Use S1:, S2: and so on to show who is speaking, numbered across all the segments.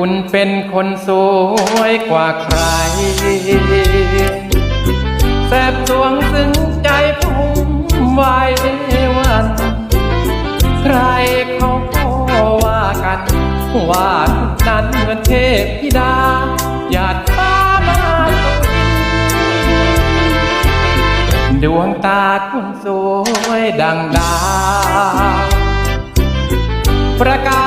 S1: คุณเป็นคนสวยกว่าใคร แสบสวงซึ้งใจผมไว้วัน ใครเขาก็ว่ากัน ว่าคุณนั้นเหมือนเทพธิดาหยาดฟ้ามาตกดวงตาคุณสวยดังดาวประกาย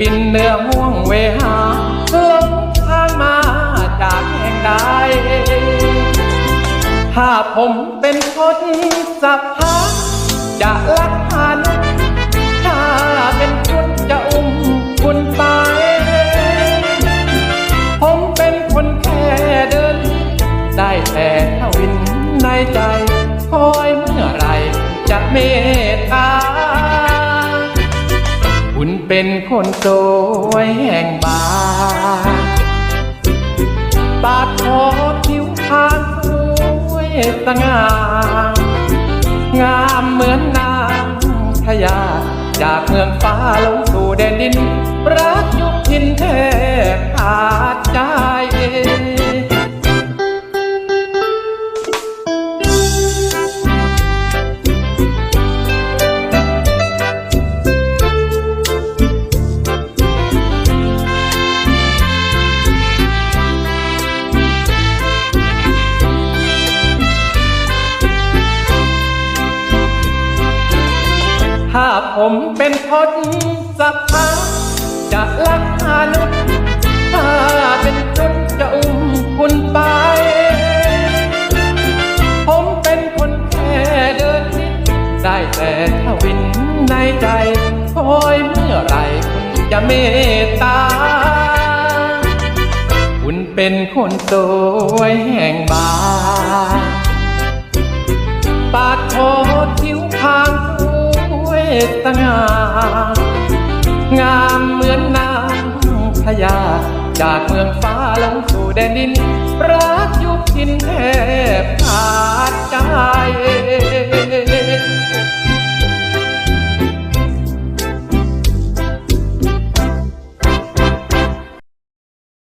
S1: บินเนื้อห่วงเวหาลงทางมาจากแห่งใดถ้าผมเป็นคนสัพพะจะลักพานุถ้าเป็นคุณจะอุ้มคุณไป ผมเป็นคนแค่เดิน ได้แต่ทวินในใจ คอยเมื่อไรจะเม เป็นคนสวยแห่งบาทปาดคอผิวพรรณสวยสง่างามเหมือนนางพญาจากเมืองฟ้าลงสู่แดนดิน รักยุคทินแทบขาดใจ ผมเป็นคนสัพพะจะลักพานุษถ้าเป็นชุดจะอุ้มคุณไป ผมเป็นคนแค่เดินนิดได้แต่ทวินในใจคอยเมื่อไหรคุณจะเมตตา คุณเป็นคนสวยแห่งบ้าท ตงางามเหมือนนางพญาจากเมืองฟ้าลงสู่แดนดิน รักยุคทินเทพา